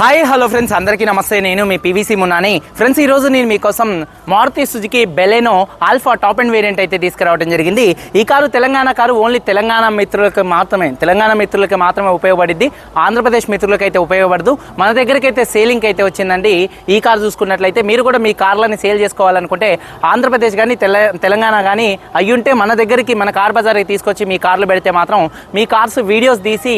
Hi hello friends అందరికీ నమస్తే. నేను మీ పీవీసీ మున్నాని ఫ్రెండ్స్ ఈరోజు నేను మీకోసం Maruti Suzuki Baleno alpha top and variant అయితే తీసుకురావడం జరిగింది. ఈ car Telangana car only Telangana మిత్రులకు మాత్రమే తెలంగాణ మిత్రులకి మాత్రమే ఉపయోగపడింది ఆంధ్రప్రదేశ్ మిత్రులకు అయితే ఉపయోగపడదు. మన దగ్గరికి అయితే సేలింగ్ అయితే వచ్చిందండి. ఈ కారు చూసుకున్నట్లయితే మీరు కూడా మీ కార్లని సేల్ చేసుకోవాలనుకుంటే ఆంధ్రప్రదేశ్ కానీ తెల తెలంగాణ కానీ అయ్యుంటే మన దగ్గరికి మన కార్ బజార్కి తీసుకొచ్చి మీ కార్లు పెడితే మాత్రం మీ కార్స్ వీడియోస్ తీసి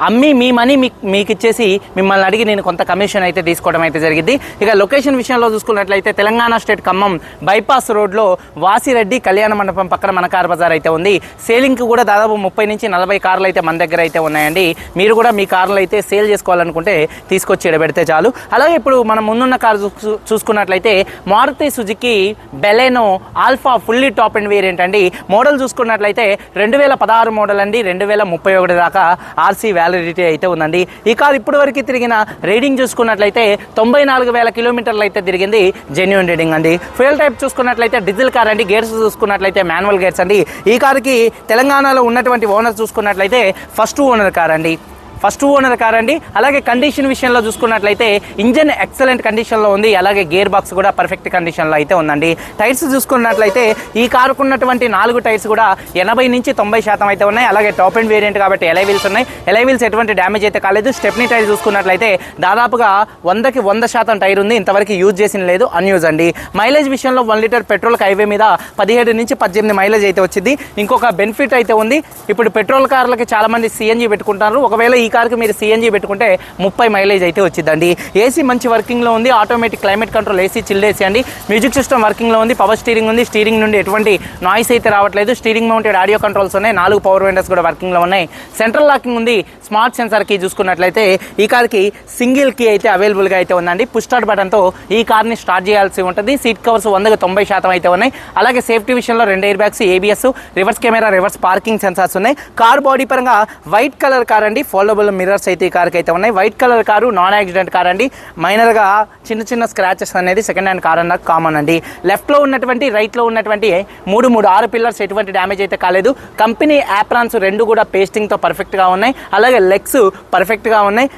అమ్మి మీ మనీ మీకు మీకు ఇచ్చేసి మిమ్మల్ని అడిగి నేను కొంత కమిషన్ అయితే తీసుకోవడం అయితే జరిగింది. ఇక లొకేషన్ విషయంలో చూసుకున్నట్లయితే తెలంగాణ స్టేట్ ఖమ్మం బైపాస్ రోడ్లో వాసిరెడ్డి కళ్యాణ మండపం పక్కన మన కార్ బజార్ అయితే ఉంది. సేలింగ్కి కూడా దాదాపు ముప్పై నుంచి నలభై కార్లు అయితే మన దగ్గర అయితే ఉన్నాయండి. మీరు కూడా మీ కార్లు అయితే సేల్ చేసుకోవాలనుకుంటే తీసుకొచ్చి ఇడబెడితే చాలు. అలాగే ఇప్పుడు మనం ముందున్న కార్ చూ- చూసుకున్నట్లయితే Maruti Suzuki Baleno alpha fully top and variant అండి. మోడల్ చూసుకున్నట్లయితే రెండు వేల పదహారు మోడల్ అండి. రెండు వేల ముప్పై ఒకటి దాకా ఆర్సీ వ్యాలిడిటీ అయితే ఉందండి. ఈ కార్ ఇప్పటి వరకు తిరిగిన రీడింగ్ చూసుకున్నట్లయితే తొంభై నాలుగు వేల కిలోమీటర్లు అయితే తిరిగింది జెన్యున్ రీడింగ్ అండి. ఫ్యూయల్ టైప్ చూసుకున్నట్లయితే డీజిల్ కార్ అండి. గేర్స్ చూసుకున్నట్లయితే మాన్యువల్ గేర్స్ అండి. ఈ కార్కి తెలంగాణలో ఉన్నటువంటి ఓనర్ చూసుకున్నట్లయితే ఫస్ట్ ఓనర్ కార్ అండి. ఫస్ట్ ఓనర్ కార్ అండి అలాగే కండిషన్ విషయంలో చూసుకున్నట్లయితే ఇంజన్ ఎక్సలెంట్ కండిషన్లో ఉంది. అలాగే గేర్ బాక్స్ కూడా పర్ఫెక్ట్ కండిషన్లో అయితే ఉందండి. టైర్స్ చూసుకున్నట్లయితే ఈ కారుకు ఉన్నటువంటి నాలుగు టైర్స్ కూడా ఎనభై నుంచి తొంభై శాతం అయితే ఉన్నాయి. అలాగే టాప్ అండ్ వేరియంట్ కాబట్టి ఎలై వీల్స్ ఉన్నాయి. ఎలై వీల్స్ ఎటువంటి డ్యామేజ్ అయితే కాలేదు. స్టెప్నీ టైర్ చూసుకున్నట్లయితే దాదాపుగా వందకి వంద శాతం టైర్ ఉంది. ఇంతవరకు యూజ్ చేసిన లేదు. అన్యూజ్ అండి. మైలేజ్ విషయంలో వన్ లీటర్ పెట్రోల్ హైవే మీద పదిహేడు నుంచి పద్దెనిమిది మైలేజ్ అయితే వచ్చింది. ఇంకొక బెనిఫిట్ అయితే ఉంది. ఇప్పుడు పెట్రోల్ కార్లకి చాలా మంది సిఎన్జి పెట్టుకుంటారు. ఒకవేళ ఈ కార్కి మీరు సిఎన్జి పెట్టుకుంటే ముప్పై మైలేజ్ అయితే వచ్చిందండి. ఏసీ మంచి వర్కింగ్లో ఉంది automatic climate control AC chilled AC అండి. మ్యూజిక్ సిస్టమ్ వర్కింగ్లో ఉంది పవర్ స్టీరింగ్ ఉంది స్టీరింగ్ నుండి ఎటువంటి నాయిస్ అయితే రావట్లేదు. స్టీరింగ్ మౌంటెడ్ ఆడియో కంట్రోల్స్ ఉన్నాయి నాలుగు పవర్ విండోస్ కూడా వర్కింగ్లో ఉన్నాయి. సెంట్రల్ లాకింగ్ ఉంది స్మార్ట్ సెన్సార్ కీ చూసుకున్నట్లయితే ఈ కార్కి సింగిల్ కీ అయితే అవైలబుల్గా అయితే ఉందండి. పుష్టార్ట్ బటన్తో ఈ కార్ని స్టార్ట్ చేయాల్సి ఉంటుంది. సీట్ కవర్స్ వందకు తొంభై శాతం అయితే ఉన్నాయి. అలాగే సేఫ్టీ విషయంలో రెండు air bags ABS reverse camera reverse parking sensors ఉన్నాయి. కార్ బాడీ పరంగా వైట్ కలర్ కార్ అండి ఫోల్డబుల్ మిర్రర్స్ అయితే ఈ కార్కి అయితే ఉన్నాయి. White colour car non accident car అండి. మైనర్గా చిన్న చిన్న స్క్రాచెస్ అనేది సెకండ్ హ్యాండ్ కార్ అన్న కామన్ అండి. లెఫ్ట్లో ఉన్నటువంటి రైట్లో ఉన్నటువంటి మూడు మూడు ఆరు పిల్లర్స్ ఎటువంటి డ్యామేజ్ అయితే కాలేదు. కంపెనీ యాప్రాన్స్ రెండు కూడా పేస్టింగ్తో పర్ఫెక్ట్గా ఉన్నాయి. అలాగే లెగ్స్ పర్ఫెక్ట్గా ఉన్నాయి.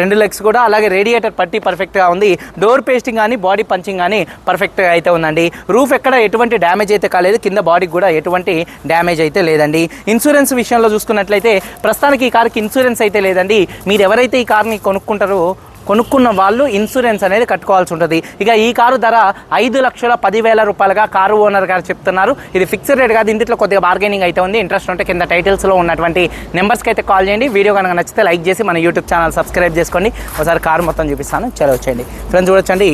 రెండు లెగ్స్ కూడా అలాగే రేడియేటర్ పట్టి పర్ఫెక్ట్గా ఉంది. డోర్ పేస్టింగ్ కానీ బాడీ పంచింగ్ కానీ పర్ఫెక్ట్గా అయితే ఉందండి. రూఫ్ ఎక్కడ ఎటువంటి డ్యామేజ్ అయితే కాలేదు. కింద బాడీకి కూడా ఎటువంటి డ్యామేజ్ అయితే లేదండి. ఇన్సూరెన్స్ విషయంలో చూసుకున్నట్లయితే ప్రస్తుతానికి ఈ కార్కి ఇన్సూరెన్స్ అయితే లేదండి. మీరు ఎవరైతే ఈ కార్ని కొనుక్కుంటారో కొనుక్కున్న వాళ్ళు ఇన్సూరెన్స్ అనేది కట్టుకోవాల్సి ఉంటుంది. ఇక ఈ కారు ధర ఐదు లక్షల పదివేల రూపాయలుగా కారు ఓనర్ గారు చెప్తున్నారు. ఇది ఫిక్స్డ్ రేట్ కాదు ఇందులో కొద్దిగా బార్గెనింగ్ అయితే ఉంది. ఇంట్రెస్ట్ ఉంటే కింద టైటిల్స్లో ఉన్నటువంటి నెంబర్స్కి అయితే కాల్ చేయండి. వీడియో కనుక నచ్చితే లైక్ చేసి మన యూట్యూబ్ ఛానల్ సబ్స్క్రైబ్ చేసుకోండి. ఒకసారి కారు మొత్తం చూపిస్తాను. చలో వచ్చేయండి. ఫ్రెండ్స్ చూడొచ్చండి.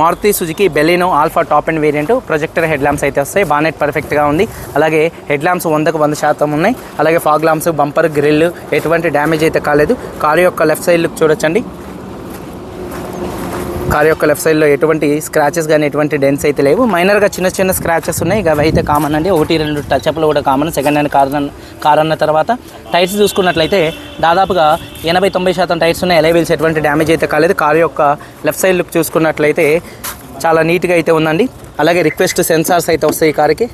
Maruti Suzuki Baleno alpha top and variant projector head lamps అయితే వస్తాయి. బానెట్ పర్ఫెక్ట్గా ఉంది. అలాగే హెడ్ ల్యాంప్స్ వందకు వంద శాతం ఉన్నాయి. అలాగే ఫాగ్ ల్యాంప్స్ బంపర్ గ్రిల్ ఎటువంటి డ్యామేజ్ అయితే కాలేదు. కారు యొక్క లెఫ్ట్ సైడ్ లుక్ చూడొచ్చండి. కార్ యొక్క లెఫ్ట్ సైడ్లో ఎటువంటి స్క్రాచెస్ కానీ ఎటువంటి డెన్స్ అయితే లేవు. మైనర్గా చిన్న చిన్న స్క్రాచెస్ ఉన్నాయి. ఇక అవి అయితే కామన్ అండి. ఒకటి రెండు టచ్అప్లు కూడా కామన్ సెకండ్ హ్యాండ్ కార్ అన్న కార్ అన్న తర్వాత టైర్స్ చూసుకున్నట్లయితే దాదాపుగా ఎనభై తొంభై శాతం టైర్స్ ఉన్నాయి. ఎలైవిల్స్ ఎటువంటి డ్యామేజ్ అయితే కాలేదు. కార్ యొక్క లెఫ్ట్ సైడ్ లుక్ చూసుకున్నట్లయితే చాలా నీట్గా అయితే ఉందండి. అలాగే రిక్వెస్ట్ సెన్సార్స్ అయితే వస్తాయి ఈ కార్కి.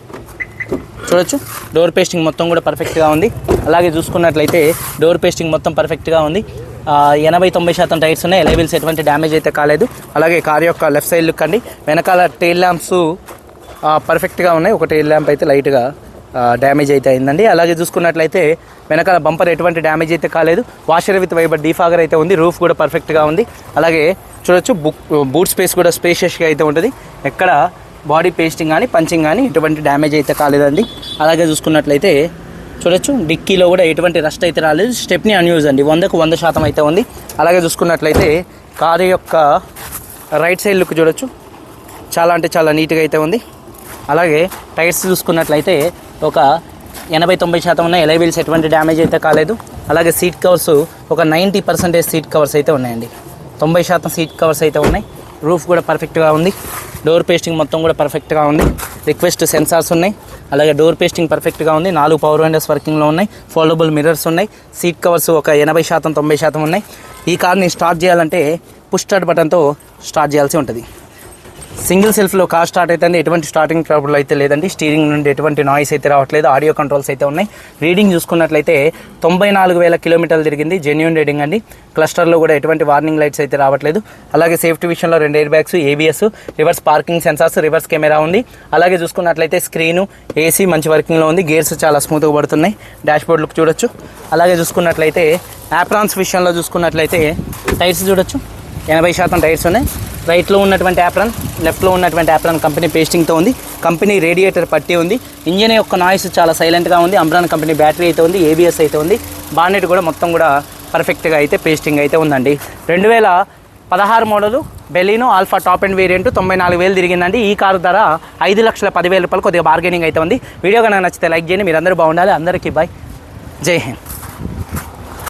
చూడొచ్చు. డోర్ పేస్టింగ్ మొత్తం కూడా పర్ఫెక్ట్గా ఉంది. అలాగే చూసుకున్నట్లయితే డోర్ పేస్టింగ్ మొత్తం పర్ఫెక్ట్గా ఉంది. ఎనభై తొంభై శాతం టైర్స్ ఉన్నాయి. ఎలైబిల్స్ ఎటువంటి డ్యామేజ్ అయితే కాలేదు. అలాగే కార్ యొక్క లెఫ్ట్ సైడ్ లుక్ అండి. వెనకాల టెయిల్ ల్యాంప్స్ పర్ఫెక్ట్గా ఉన్నాయి. ఒక టెయిల్ ల్యాంప్ అయితే లైట్గా డ్యామేజ్ అయితే అయిందండి. అలాగే చూసుకున్నట్లయితే వెనకాల బంపర్ ఎటువంటి డ్యామేజ్ అయితే కాలేదు. వాషర్ విత్ వైబర్ డీఫాగర్ అయితే ఉంది. రూఫ్ కూడా పర్ఫెక్ట్గా ఉంది. అలాగే చూడొచ్చు బుక్ బూట్ స్పేస్ కూడా స్పేషియస్గా అయితే ఉంటుంది. ఎక్కడ బాడీ పేస్టింగ్ కానీ పంచింగ్ కానీ ఎటువంటి డ్యామేజ్ అయితే కాలేదండి. అలాగే చూసుకున్నట్లయితే చూడొచ్చు. డిక్కీలో కూడా ఎటువంటి రస్ట్ అయితే రాలేదు. స్టెప్ని అన్యూజ్ అండి. వందకు వంద శాతం అయితే ఉంది. అలాగే చూసుకున్నట్లయితే కారు యొక్క రైట్ సైడ్ లుక్ చూడొచ్చు. చాలా అంటే చాలా నీట్గా అయితే ఉంది. అలాగే టైర్స్ చూసుకున్నట్లయితే ఒక ఎనభై తొంభై శాతం ఉన్న ఎలై వీల్స్ ఎటువంటి డ్యామేజ్ అయితే కాలేదు. అలాగే సీట్ కవర్స్ ఒక నైంటీ పర్సెంటేజ్ సీట్ కవర్స్ అయితే ఉన్నాయండి. తొంభై శాతం సీట్ కవర్స్ అయితే ఉన్నాయి. రూఫ్ కూడా పర్ఫెక్ట్గా ఉంది. డోర్ పేస్టింగ్ మొత్తం కూడా పర్ఫెక్ట్గా ఉంది. రిక్వెస్ట్ సెన్సార్స్ ఉన్నాయి. అలాగే డోర్ పేస్టింగ్ పర్ఫెక్ట్గా ఉంది. నాలుగు పవర్ విండోస్ వర్కింగ్లో ఉన్నాయి. ఫోల్డబుల్ మిర్రర్స్ ఉన్నాయి. సీట్ కవర్స్ ఒక ఎనభై శాతం తొంభై శాతం ఉన్నాయి. ఈ కార్ని స్టార్ట్ చేయాలంటే పుష్ స్టార్ట్ బటన్తో స్టార్ట్ చేయాల్సి ఉంటుంది. సింగిల్ సెల్ఫ్లో కార్ స్టార్ట్ అయితే ఎటువంటి స్టార్టింగ్ ట్రబుల్ అయితే లేదండి. స్టీరింగ్ నుండి ఎటువంటి నాయిస్ అయితే రావట్లేదు. ఆడియో కంట్రోల్స్ అయితే ఉన్నాయి. రీడింగ్ చూసుకున్నట్లయితే తొంభై నాలుగు వేల కిలోమీటర్లు తిరిగింది. జెన్యున్ రీడింగ్ అండి. క్లస్టర్లో కూడా ఎటువంటి వార్నింగ్ లైట్స్ అయితే రావట్లేదు. అలాగే సేఫ్టీ విషయంలో రెండు air bags ABS reverse parking sensors reverse camera ఉంది. అలాగే చూసుకున్నట్లయితే స్క్రీను ఏసీ మంచి వర్కింగ్లో ఉంది. గేర్స్ చాలా స్మూత్గా పడుతున్నాయి. డాష్ బోర్డ్ లుక్ చూడొచ్చు. అలాగే చూసుకున్నట్లయితే యాప్రాన్స్ విషయంలో చూసుకున్నట్లయితే టైర్స్ చూడొచ్చు. ఎనభై శాతం టైర్స్ ఉన్నాయి. రైట్లో ఉన్నటువంటి యాప్రాన్ లెఫ్ట్లో ఉన్నటువంటి యాప్రాన్ కంపెనీ పేస్టింగ్తో ఉంది. కంపెనీ రేడియేటర్ పట్టి ఉంది. ఇంజిన్ యొక్క నాయిస్ చాలా సైలెంట్గా ఉంది. అంబ్రాన్ కంపెనీ బ్యాటరీ అయితే ఉంది. ఏబిఎస్ అయితే ఉంది. బానెట్ కూడా మొత్తం కూడా పర్ఫెక్ట్గా అయితే పేస్టింగ్ అయితే ఉందండి. రెండు వేల పదహారు model Baleno alpha top and variant తొంభై నాలుగు వేలు తిరిగిందండి. ఈ కారు ధర ఐదు లక్షల పదివేల రూపాయలు కొద్దిగా బార్గెనింగ్ అయితే ఉంది. వీడియో కనుక నచ్చితే లైక్ చేయండి. మీరందరూ బాగుండాలి. అందరికీ బాయ్ జై హింద్.